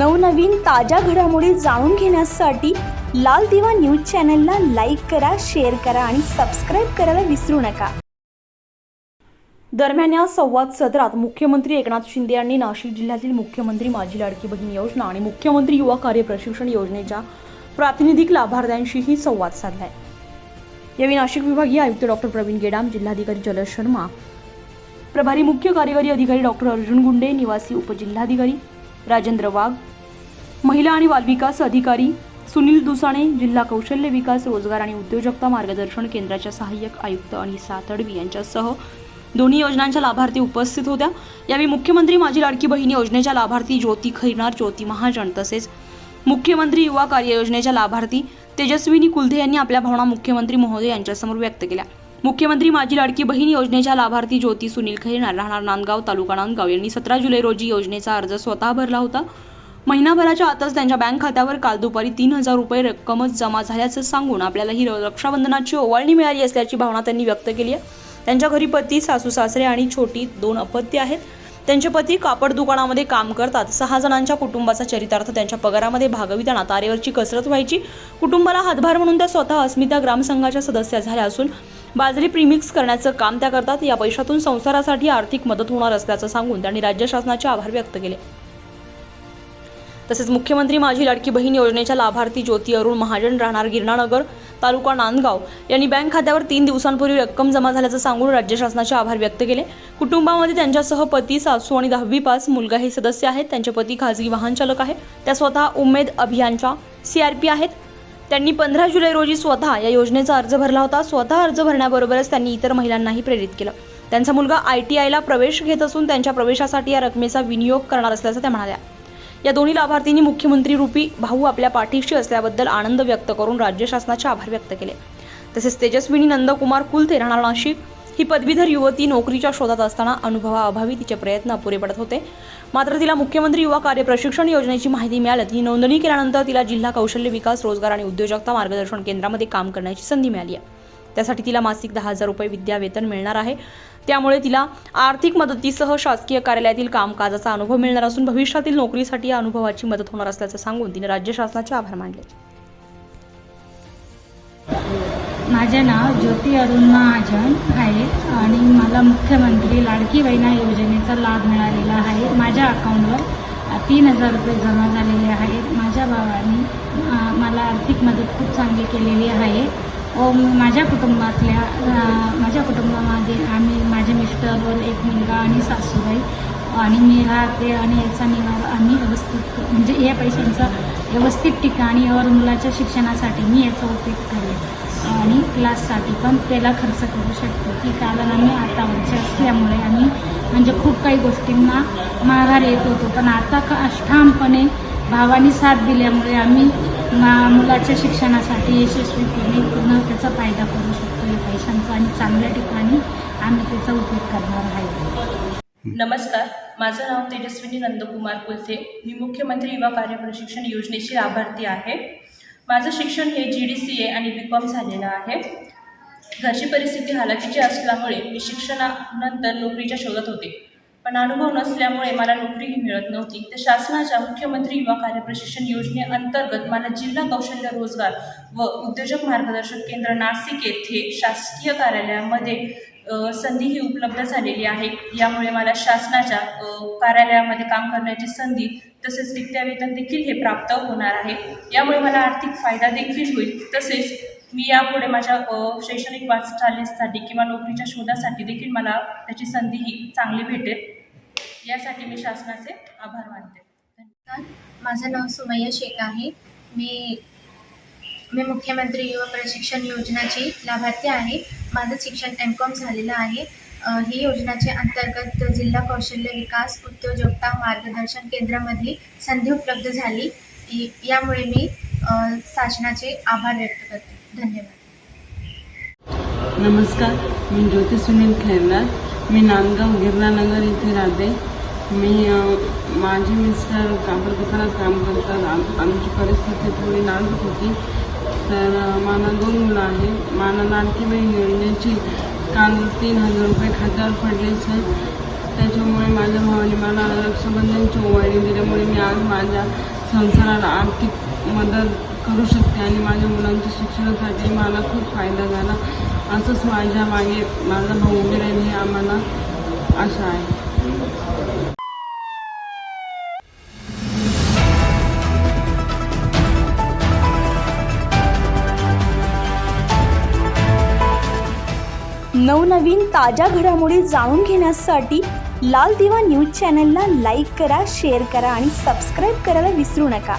नवनवीन ताज्या घडामोडी जाणून घेण्यासाठी लाल दिवा न्यूज चॅनलला लाईक करा शेअर करा आणि सबस्क्राईब करायला विसरू नका. दरम्यान या संवाद सत्रात मुख्यमंत्री एकनाथ शिंदे यांनी नाशिक जिल्ह्यातील मुख्यमंत्री माझी लाडकी बहीण योजना आणि मुख्यमंत्री युवा कार्य प्रशिक्षण योजनेच्या प्रातिनिधिक लाभार्थ्यांशीही संवाद साधलाय. यावेळी नाशिक विभागीय आयुक्त डॉक्टर प्रवीण गेडाम जिल्हाधिकारी जलज शर्मा प्रभारी मुख्य कार्यकारी अधिकारी डॉक्टर अर्जुन गुंडे निवासी उपजिल्हाधिकारी राजेंद्र वाघ महिला आणि बालविकास अधिकारी सुनील दुसाणे जिल्हा कौशल्य विकास रोजगार आणि उद्योजकता मार्गदर्शन केंद्राच्या सहाय्यक आयुक्त आणि सातडवी यांच्यासह दोन्ही योजनांच्या लाभार्थी उपस्थित होत्या. यावेळी मुख्यमंत्री माझी लाडकी बहीण योजनेच्या लाभार्थी ज्योती खैरनार ज्योती महाजन तसेच मुख्यमंत्री युवा कार्य योजनेच्या लाभार्थी तेजस्विनी कुलधे यांनी आपल्या भावना मुख्यमंत्री महोदय यांच्यासमोर व्यक्त केल्या. मुख्यमंत्री माझी लाडकी बहीण योजनेच्या लाभार्थी ज्योती सुनील खैरनार राहणार नांदगाव तालुका नांदगाव यांनी सतरा जुलै रोजी योजनेचा अर्ज स्वतः भरला होता. महिनाभराच्या आतच त्यांच्या बँक खात्यावर काल दुपारी तीन हजार रुपये रक्कमच जमा झाल्याचं सांगून आपल्याला ही रक्षाबंधनाची ओवाळणी मिळाली असल्याची भावना त्यांनी व्यक्त केली आहे. त्यांच्या घरी पती सासू सासरे आणि छोटी दोन अपत्य आहेत. त्यांचे पती कापड दुकानामध्ये काम करतात. सहा जणांच्या कुटुंबाचा चरितार्थ त्यांच्या पगारामध्ये भागविताना तारेवरची कसरत व्हायची. कुटुंबाला हातभार म्हणून त्या स्वतः अस्मिता ग्रामसंघाच्या सदस्या झाल्या असून बाजरी प्रीमिक्स करण्याचं काम त्या करतात. या पैशातून संसारासाठी आर्थिक मदत होणार असल्याचं सांगून त्यांनी राज्य शासनाचे आभार व्यक्त केले. तसेच मुख्यमंत्री माझी लाडकी बहीण योजनेच्या लाभार्थी ज्योती अरुण महाजन राहणार गिरणानगर तालुका नांदगाव. यांनी बँक खात्यावर तीन दिवसांपूर्वी रक्कम जमा झाल्याचं सांगून राज्य शासनाचे आभार व्यक्त केले. कुटुंबामध्ये त्यांच्यासह पती सासू आणि दहावी पास मुलगा हे सदस्य आहेत. त्यांचे पती खाजगी वाहन चालक आहे. त्या स्वतः उमेद अभियानच्या सीआरपी आहेत. त्यांनी पंधरा जुलै रोजी स्वतः या योजनेचा अर्ज भरला होता. स्वतः अर्ज भरण्याबरोबरच त्यांनी इतर महिलांनाही प्रेरित केलं. त्यांचा मुलगा आय टी आयला प्रवेश घेत असून त्यांच्या प्रवेशासाठी या रकमेचा विनियोग करणार असल्याचं त्या म्हणाल्या. या दोन्ही लाभार्थींनी मुख्यमंत्री रूपी भाऊ आपल्या पाठीशी असल्याबद्दल आनंद व्यक्त करून राज्य शासनाचे आभार व्यक्त केले. तसेच तेजस्विनी नंदकुमार कुलते राहणार नाशिक ही पदवीधर युवती नोकरीच्या शोधात असताना अनुभवाअभावी तिचे प्रयत्न अपुरे पडत होते. मात्र तिला मुख्यमंत्री युवा कार्य प्रशिक्षण योजनेची माहिती मिळाली ती नोंदणी केल्यानंतर तिला जिल्हा कौशल्य विकास रोजगार आणि उद्योजकता मार्गदर्शन केंद्रामध्ये काम करण्याची संधी मिळाली आहे. त्यासाठी तिला मासिक दहा हजार रुपये विद्यावेतन मिळणार आहे. त्यामुळे तिला आर्थिक मदतीसह शासकीय कार्यालयातील कामकाजाचा अनुभव मिळणार असून भविष्यातील नोकरीसाठी या अनुभवाची मदत होणार असल्याचं सांगून तिने राज्य शासनाचे आभार मानले. माझे नाव ज्योती अरुण महाजन आहे आणि मला मुख्यमंत्री लाडकी बहिणा योजनेचा लाभ मिळालेला आहे. माझ्या अकाउंटवर तीन हजार रुपये जमा झालेले आहेत. माझ्या भावाने मला आर्थिक मदत खूप चांगली केलेली आहे. व माझ्या कुटुंबातल्या माझ्या कुटुंबामध्ये आम्ही माझे मिस्टर व एक मुलगा आणि सासूबाई आणि मी राहते आणि याचा निवार आम्ही व्यवस्थित म्हणजे या पैशांचा व्यवस्थित ठिकाणी और मुलाच्या शिक्षणासाठी मी याचा उपयोग करेन. आणि क्लाससाठी पण त्याला खर्च करू शकतो. की कारण आम्ही आता वर्ष असल्यामुळे आम्ही म्हणजे खूप काही गोष्टींना माघार येत होतो. पण आता का ठामपणे भावानी साथ दिल्यामुळे आम्ही मा मुलाच्या शिक्षणासाठी यशस्वीपणे पूर्ण त्याचा फायदा करू शकतो या पैशांचा आणि चांगल्या ठिकाणी आम्ही त्याचा उपयोग करणार आहे. नमस्कार. माझं नाव तेजस्विनी नंदकुमार कुलथे. मी मुख्यमंत्री युवा कार्य प्रशिक्षण योजनेची लाभार्थी आहे. माझं शिक्षण हे जी डी सी ए आणि बी कॉम झालेलं आहे. घरची परिस्थिती हालाकीची असल्यामुळे मी शिक्षणानंतर नोकरीच्या शोधात होते. पण अनुभव नसल्यामुळे मला नोकरीही मिळत नव्हती. तर शासनाच्या मुख्यमंत्री युवा कार्य प्रशिक्षण योजनेअंतर्गत मला जिल्हा कौशल्य रोजगार व उद्योजक मार्गदर्शन केंद्र नाशिक येथे शासकीय कार्यालयामध्ये संधी ही उपलब्ध झालेली आहे. यामुळे मला शासनाच्या कार्यालयामध्ये काम करण्याची संधी तसेच विद्यावेतन देखील हे प्राप्त होणार आहे. यामुळे मला आर्थिक फायदा देखील होईल. तसेच मी यापुढे माझ्या शैक्षणिक वाटचालीसाठी किंवा नोकरीच्या शोधासाठी देखील मला त्याची संधी ही चांगली भेटेल. यासाठी मी शासनाचे आभार मानते. माझं नाव सुमय्या शेख आहे. मी मी मुख्यमंत्री युवा प्रशिक्षण योजनाची लाभार्थी आहे. माझं शिक्षण एम कॉम झालेलं आहे. ही योजनाच्या अंतर्गत जिल्हा कौशल्य विकास उद्योजकता मार्गदर्शन केंद्रामध्ये संधी उपलब्ध झाली. यामुळे मी शासनाचे आभार व्यक्त करते. धन्यवाद. नमस्कार मी ज्योती सुनील खैरनार मी नांदगाव गिरणानगर इथे राहते. मी माझे मिस्टर कापड दुकानात काम करतात. आमची परिस्थिती थोडी नाजूक होती. तर मला दोन मुलं आहेत. मला लाडकी बहीण योजनेची काल तीन हजार रुपये खात्यावर पडले सर. त्याच्यामुळे माझ्या भावाने मला रक्षाबंधनची ओवाळणी दिल्यामुळे मी आज माझ्या संसाराला आर्थिक मदत करू शकते आणि माझ्या मुलांच्या शिक्षणासाठी मला खूप फायदा झाला. असंच माझ्या मागे माझा भाऊ उभे राहील हे आम्हाला आशा आहे. नवनवीन ताज्या घडामोडी जाणून घेण्यासाठी लाल दिवा न्यूज चॅनलला लाईक करा शेअर करा आणि सबस्क्राईब करायला विसरू नका.